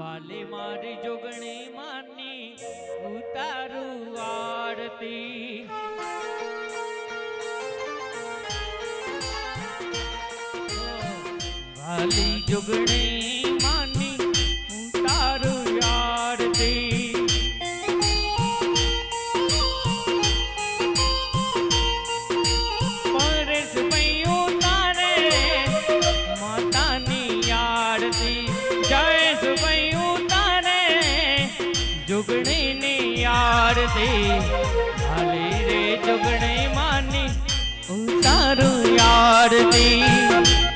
વાલે મારી જોગણી માની ઉતારું આરતી. વાલી જોગણી તે હાલે રે જોગણે માની તારું યાર દી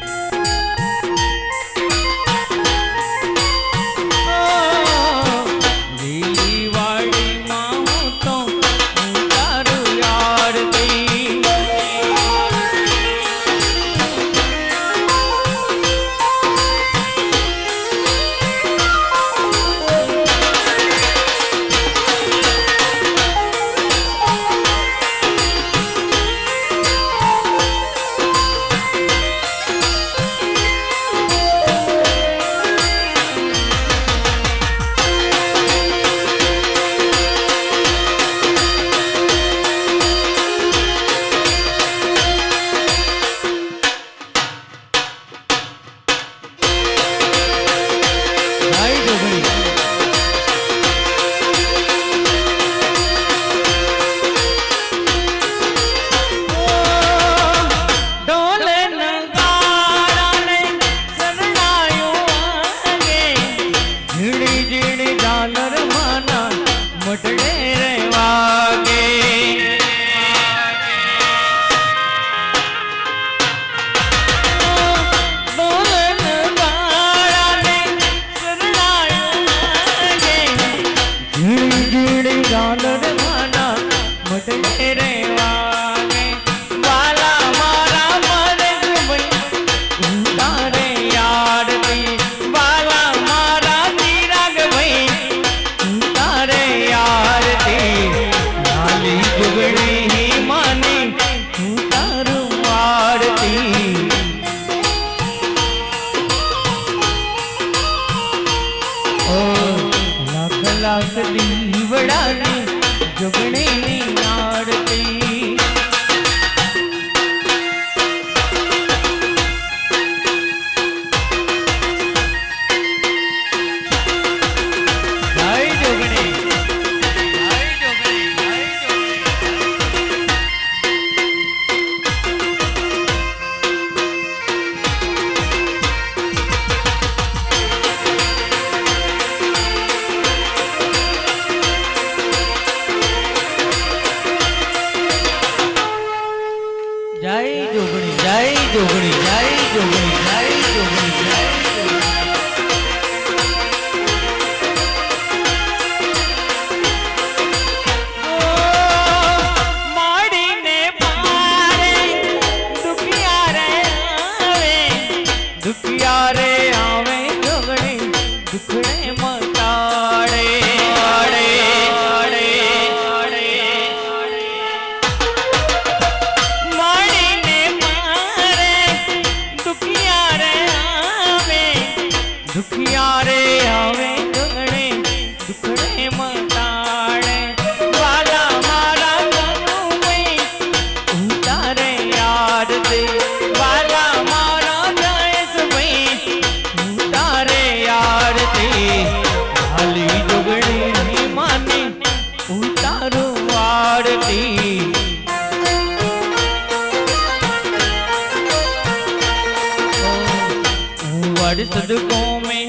છે ભાઈ ઝીણી ઝીણી ઝાલર માના મટડે ચાલ રે માના મઢને રે நீ நாடு જય જોગણી જય જોગણી જય જોગણી જય જોગણી જય வடிசது கோமே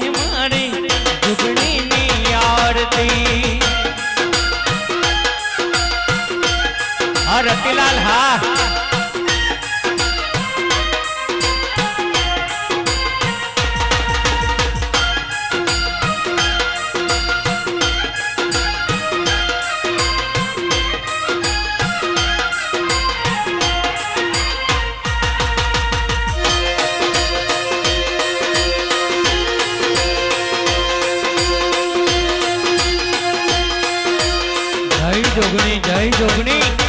જોગણી જય જોગણી.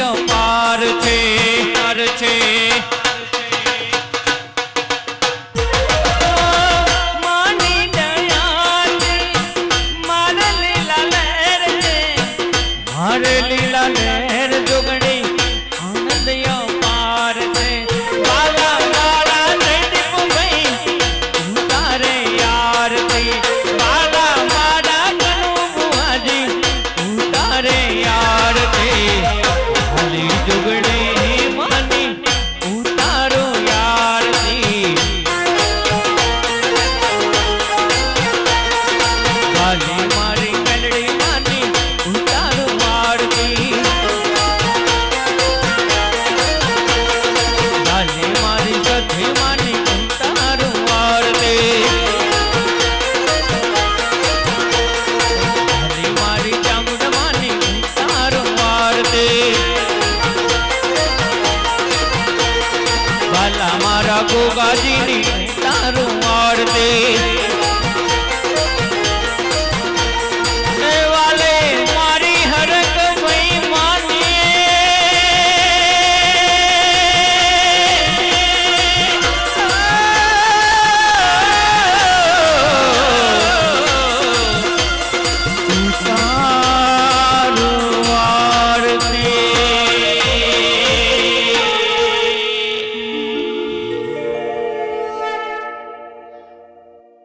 பாரு தே தருமாடுதே